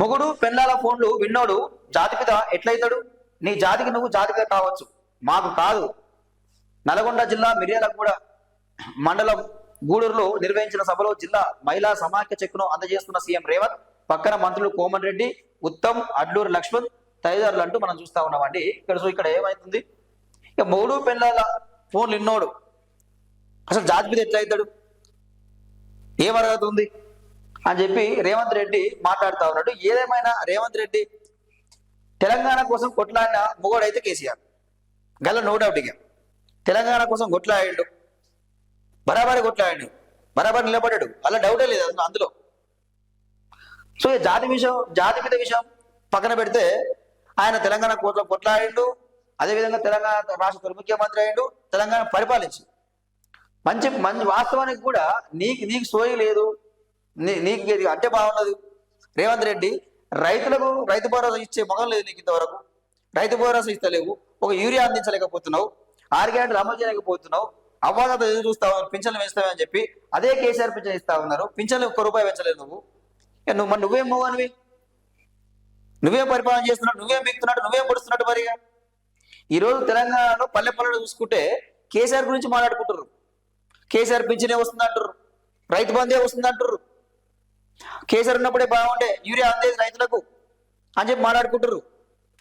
మొగుడు పెళ్ళాల ఫోన్లు విన్నోడు జాతిపిత ఎట్లయితాడు? నీ జాతికి నువ్వు జాతిపిత కావచ్చు. మాకు కాదు. నల్గొండ జిల్లా మిర్యాలగూడ మండలం గూడూరులో నిర్వహించిన సభలో జిల్లా మహిళా సమాఖ్య చెక్కును అందజేస్తున్న సీఎం రేవంత్ పక్కన మంత్రులు కోమన్ రెడ్డి ఉత్తమ్ అడ్లూరు లక్ష్మణ్ తదితరులు అంటూ మనం చూస్తా ఉన్నామండి. ఇక్కడ సో ఇక్కడ ఏమైతుంది? ఇక మూడు పెళ్ళాల ఫోన్లు ఇన్నోడు అసలు జాతిపిత ఎట్లయితాడు? ఏం అర్హత ఉంది అని చెప్పి రేవంత్ రెడ్డి మాట్లాడుతా ఉన్నాడు. ఏదేమైనా రేవంత్ రెడ్డి తెలంగాణ కోసం కొట్లాడిన మొగోడైతే కేసీఆర్. గల్ల నో డౌట్ ఇక. తెలంగాణ కోసం కొట్లాడాడు. బరాబరి కొట్లాడాడు. బరాబరి నిలబడ్డాడు. అలా డౌటే లేదు అందులో- అందులో. సో ఈ జాతి విషయం జాతి మీద విషయం పక్కన పెడితే ఆయన తెలంగాణ కోర్టులో కొట్లాడిండు. అదేవిధంగా తెలంగాణ రాష్ట్ర తొలి ముఖ్యమంత్రి అయ్యిండు. తెలంగాణ పరిపాలించి మంచి మంచి వాస్తవానికి కూడా నీకు నీకు సోయి లేదు. నీకు ఇది అంటే బాగున్నది రేవంత్ రెడ్డి రైతులకు రైతు భరోసా ఇచ్చే మొగం లేదు నీకు ఇంతవరకు. రైతు భరోసా ఇస్తలేవు. ఒక యూరియా అందించలేకపోతున్నావు. ఆర్గానిక్ అమలు చేయలేకపోతున్నావు. అవ్వాదత ఎదురు చూస్తావు పింఛన్లు పెంచుతావని చెప్పి అదే కేసీఆర్ పింఛన్ ఇస్తా ఉన్నారు. పింఛన్లు ఒక్క రూపాయి పెంచలేదు నువ్వు. నువ్వు మరి నువ్వేం మొగనివి నువ్వేం పరిపాలన చేస్తున్నావు? నువ్వేం బిక్తున్నాడు నువ్వేం పొడుస్తున్నట్టు మరిగా ఈరోజు తెలంగాణలో పల్లె పల్లెలు చూసుకుంటే కేసీఆర్ గురించి మాట్లాడుకుంటారు కేసీఆర్ పింఛనే వస్తుంది అంటారు రైతు బంధే వస్తుంది అంటారు కేసీఆర్ ఉన్నప్పుడే బాగుండే యూరియా అందేది రైతులకు అని చెప్పి మాట్లాడుకుంటారు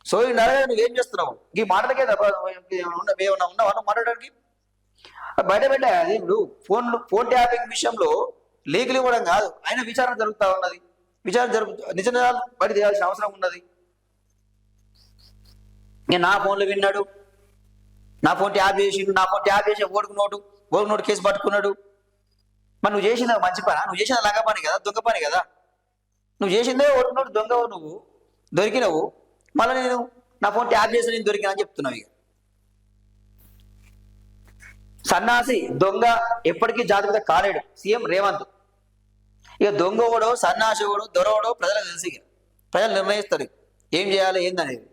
సో ఈ నరగా నువ్వేం చేస్తున్నావు? ఈ మాటలకే తప్ప ఏమన్నా ఉన్నావా నువ్వు మాట్లాడడానికి? బయట పెట్టా అది ఇప్పుడు ఫోన్లు ఫోన్ ట్యాపింగ్ విషయంలో లీగల్ ఇవ్వడం కాదు ఆయన విచారణ జరుగుతా ఉన్నది. విచారణ జరుగు నిజ నిజాలు బయట తీయాల్సిన అవసరం ఉన్నది. నేను నా ఫోన్లో విన్నాడు. నా ఫోన్ ట్యాప్ చేసిండు నా ఫోన్ ట్యాప్ చేసి ఓడుకు నోటు ఓడుకు నోటు కేసు పట్టుకున్నాడు. మరి నువ్వు చేసిన మంచి పని నువ్వు చేసిన లంగ పని కదా దొంగ పని కదా? నువ్వు చేసిందే ఓడుకు నోటు దొంగ నువ్వు. దొరికినవు. మళ్ళీ నేను నా ఫోన్ ట్యాప్ చేసి నేను దొరికినా అని చెప్తున్నావు ఇక. సన్నాసి దొంగ ఎప్పటికీ జాగ్రత్త కాలేడు. సీఎం రేవంత్. ఇక దొంగ ఓడో సన్నాసి ఓడో దొరవడో ప్రజలకు తెలిసి ప్రజలు నిర్ణయిస్తారు ఏం చేయాలి ఏందనేది.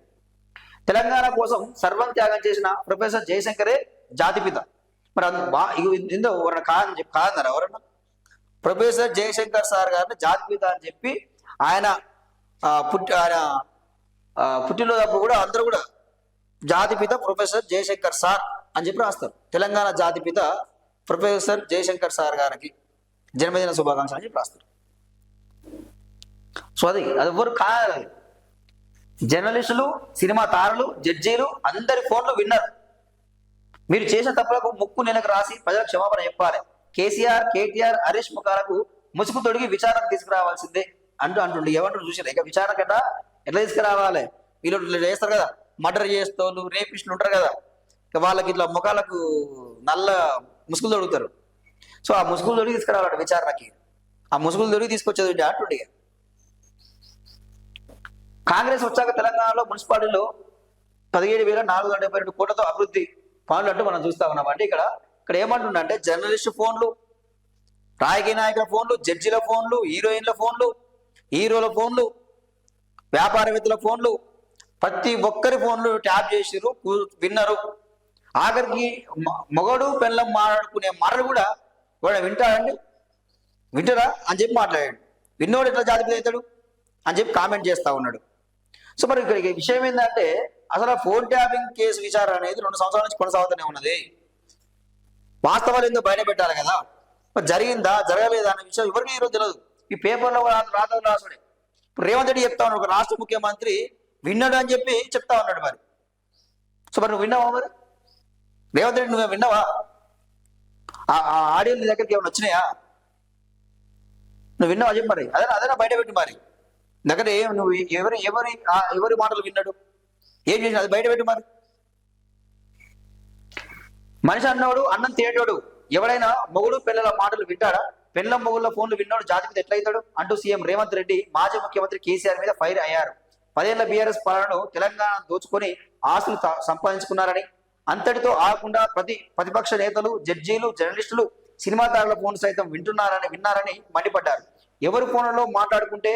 తెలంగాణ కోసం సర్వం త్యాగం చేసిన ప్రొఫెసర్ జయశంకరే జాతిపిత మరి అందు బా ఎవరన్నా కాదని చెప్పి కాదన్నారు ఎవరన్నా? ప్రొఫెసర్ జయశంకర్ సార్ గారిని జాతిపిత అని చెప్పి ఆయన పుట్టి ఆయన పుట్టినప్పుడు కూడా అందరూ కూడా జాతిపిత ప్రొఫెసర్ జయశంకర్ సార్ అని చెప్పి రాస్తారు. తెలంగాణ జాతిపిత ప్రొఫెసర్ జయశంకర్ సార్ గారికి జన్మదిన శుభాకాంక్షలు అని చెప్పి రాస్తారు. సో అది అది ఎవరు కాదు జర్నలిస్టులు సినిమా తారలు జడ్జీలు అందరి ఫోన్లు విన్నారు. మీరు చేసిన తప్పులకు ముక్కు నెలకు రాసి ప్రజలకు క్షమాపణ చెప్పాలి. కేసీఆర్ కేటీఆర్ హరీష్ ముఖాలకు ముసుగు తొడిగి విచారణ తీసుకురావాల్సిందే. అంటూ అంటుండే. ఏమంటారు చూసారు ఇక విచారణ కట్ట ఎట్లా తీసుకురావాలి? వీళ్ళు చేస్తారు కదా. మర్డర్ చేస్తోళ్ళు రేపిస్టులు ఉంటారు కదా. ఇక వాళ్ళకి ఇట్లా ముఖాలకు నల్ల ముసుగులు తొడుగుతారు సో ఆ ముసుగులు దొరికి తీసుకురావాలి విచారణకి. ఆ ముసుగులు దొరికి తీసుకొచ్చేది అంటుండే కాంగ్రెస్ వచ్చాక తెలంగాణలో మున్సిపాలిటీలో పదిహేడు వేల నాలుగు వందల డెబ్బై రెండు కోట్లతో అభివృద్ధి పనులు అంటూ మనం చూస్తా ఉన్నాం అంటే ఇక్కడ. ఇక్కడ ఏమంటుండంటే జర్నలిస్ట్ ఫోన్లు రాజకీయ నాయకుల ఫోన్లు జడ్జిల ఫోన్లు హీరోయిన్ల ఫోన్లు హీరోల ఫోన్లు వ్యాపారవేత్తల ఫోన్లు ప్రతి ఒక్కరి ఫోన్లు ట్యాప్ చేసిరు విన్నారు. ఆఖరికి మొగడు పెళ్ళం మాట్లాడుకునే మాటలు కూడా వాడు వింటాడండి. వింటారా? అని చెప్పి మాట్లాడాడు. విన్నోడు ఎట్లా జాతిపతి అవుతాడు? అని చెప్పి కామెంట్ చేస్తూ ఉన్నాడు. సో మరి ఇక్కడ విషయం ఏంటంటే అసలు ఫోన్ ట్యాపింగ్ కేసు విచారణ అనేది రెండు సంవత్సరాల నుంచి కొనసాగుతూనే ఉన్నది. వాస్తవాలు ఏందో బయట పెట్టాలి కదా జరిగిందా? జరగలేదా అనే విషయం ఎవరికి ఈరోజు తెలియదు ఈ పేపర్లో రాత రాసుడే ఇప్పుడు రేవంత్ రెడ్డి చెప్తా ఉన్నాడు ఒక రాష్ట్ర ముఖ్యమంత్రి విన్నాడు అని చెప్పి చెప్తా ఉన్నాడు మరి. సో మరి నువ్వు విన్నావా మరి? రేవంత్ రెడ్డి నువ్వు విన్నావా? ఆ ఆడియో నీ దగ్గరికి ఏమైనా వచ్చినాయా? నువ్వు విన్నావా చెప్పి మరి. అదే అదే బయట పెట్టి మరి. దగ్గర నువ్వు ఎవరి ఎవరి ఎవరి మాటలు విన్నాడు? ఏం చేసిన అది బయట పెట్టి మరి. మనిషి అన్నోడు అన్నం తినేటోడు ఎవడైనా మొగుడు పిల్లల మాటలు వింటాడా? పిల్లల మొగుళ్ళ ఫోన్లు విన్నాడు జాతికి ఎట్లయితాడు? అంటూ సీఎం రేవంత్ రెడ్డి మాజీ ముఖ్యమంత్రి కేసీఆర్ మీద ఫైర్ అయ్యారు. పదేళ్ళ బీఆర్ఎస్ పాలనను తెలంగాణ దోచుకొని ఆస్తులు సంపాదించుకున్నారని అంతటితో ఆగకుండా ప్రతి ప్రతిపక్ష నేతలు జడ్జీలు జర్నలిస్టులు సినిమా తారల ఫోన్ సైతం వింటున్నారని విన్నారని మండిపడ్డారు. ఎవరి ఫోన్లలో మాట్లాడుకుంటే?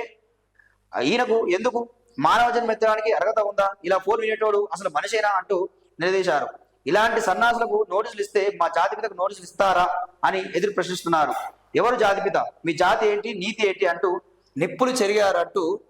ఈయనకు ఎందుకు? మానవ జన్మ ఎత్తడానికి అర్హత ఉందా? ఇలా ఫోన్ వినేటోడు అసలు మనిషేనా? అంటూ నిలదీశారు. ఇలాంటి సన్నాసులకు నోటీసులు ఇస్తే మా జాతి మీదకు నోటీసులు ఇస్తారా? అని ఎదురు ప్రశ్నిస్తున్నారు. ఎవరు జాతిపిత మీ జాతి ఏంటి? నీతి ఏంటి? అంటూ నిప్పులు చెరిగారంటూ